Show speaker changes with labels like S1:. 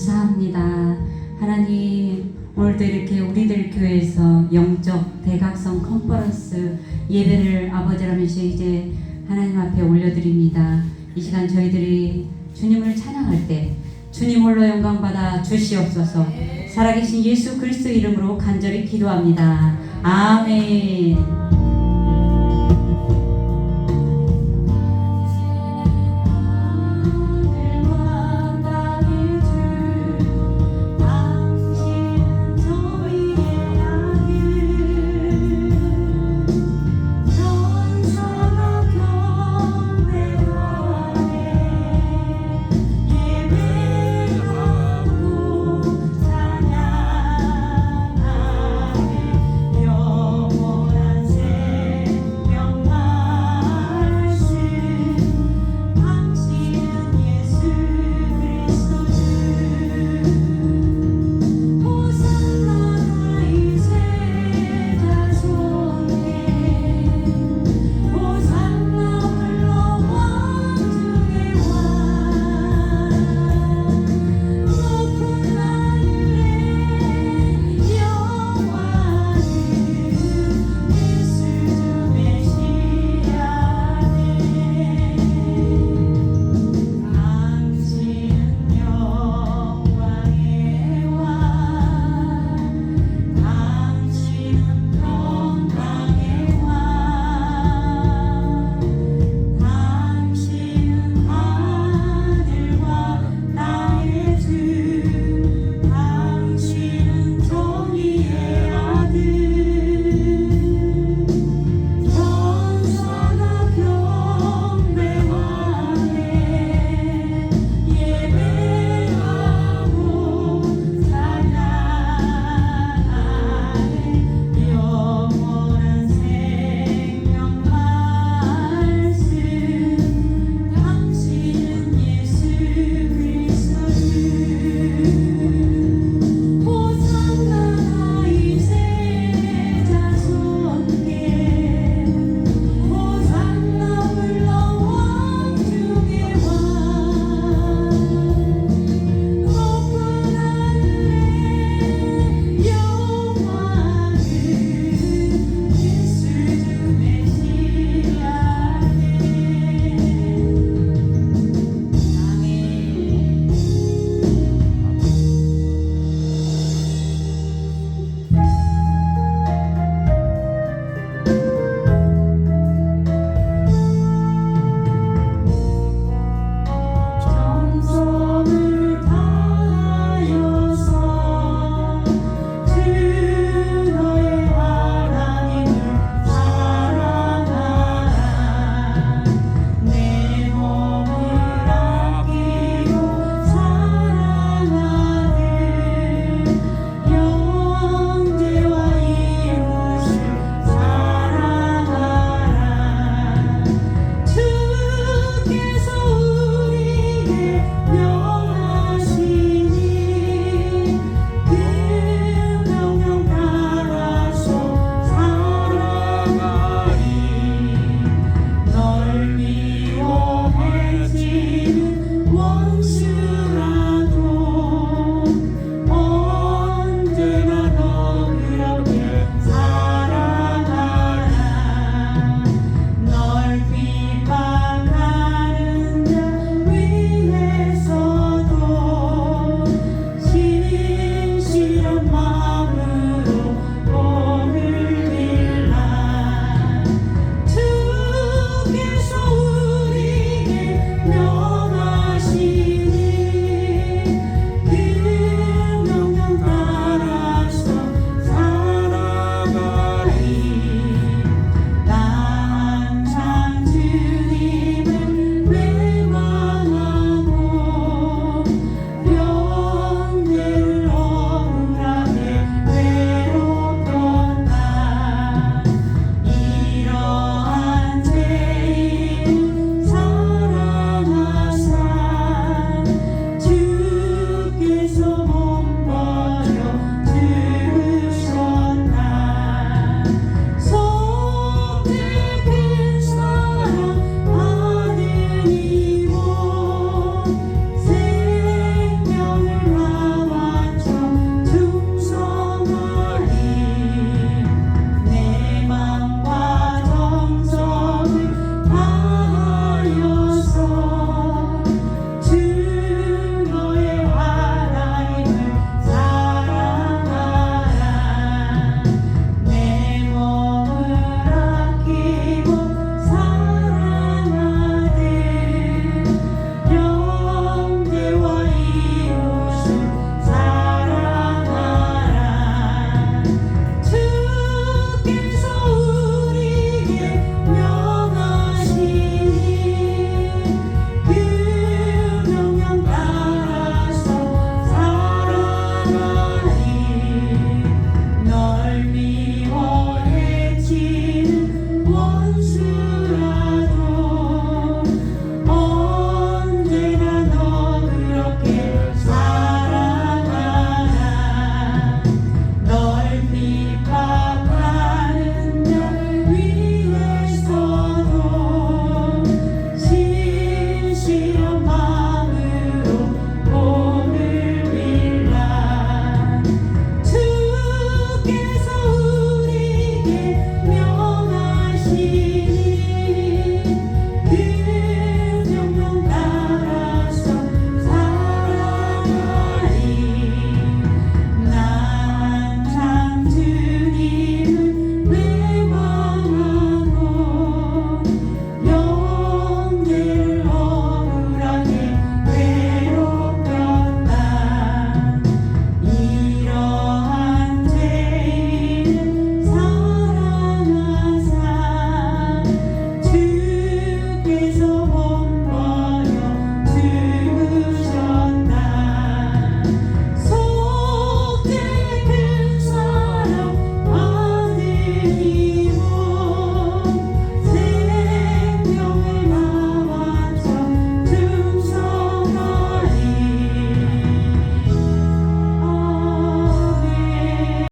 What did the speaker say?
S1: 감사합니다. 하나님, 오늘도 이렇게 우리들 교회에서 영적 대각성 컨퍼런스 예배를 아버지라면서 이제 하나님 앞에 올려드립니다. 이 시간 저희들이 주님을 찬양할 때 주님 홀로 영광 받아 주시옵소서. 살아계신 예수 그리스도 이름으로 간절히 기도합니다. 아멘.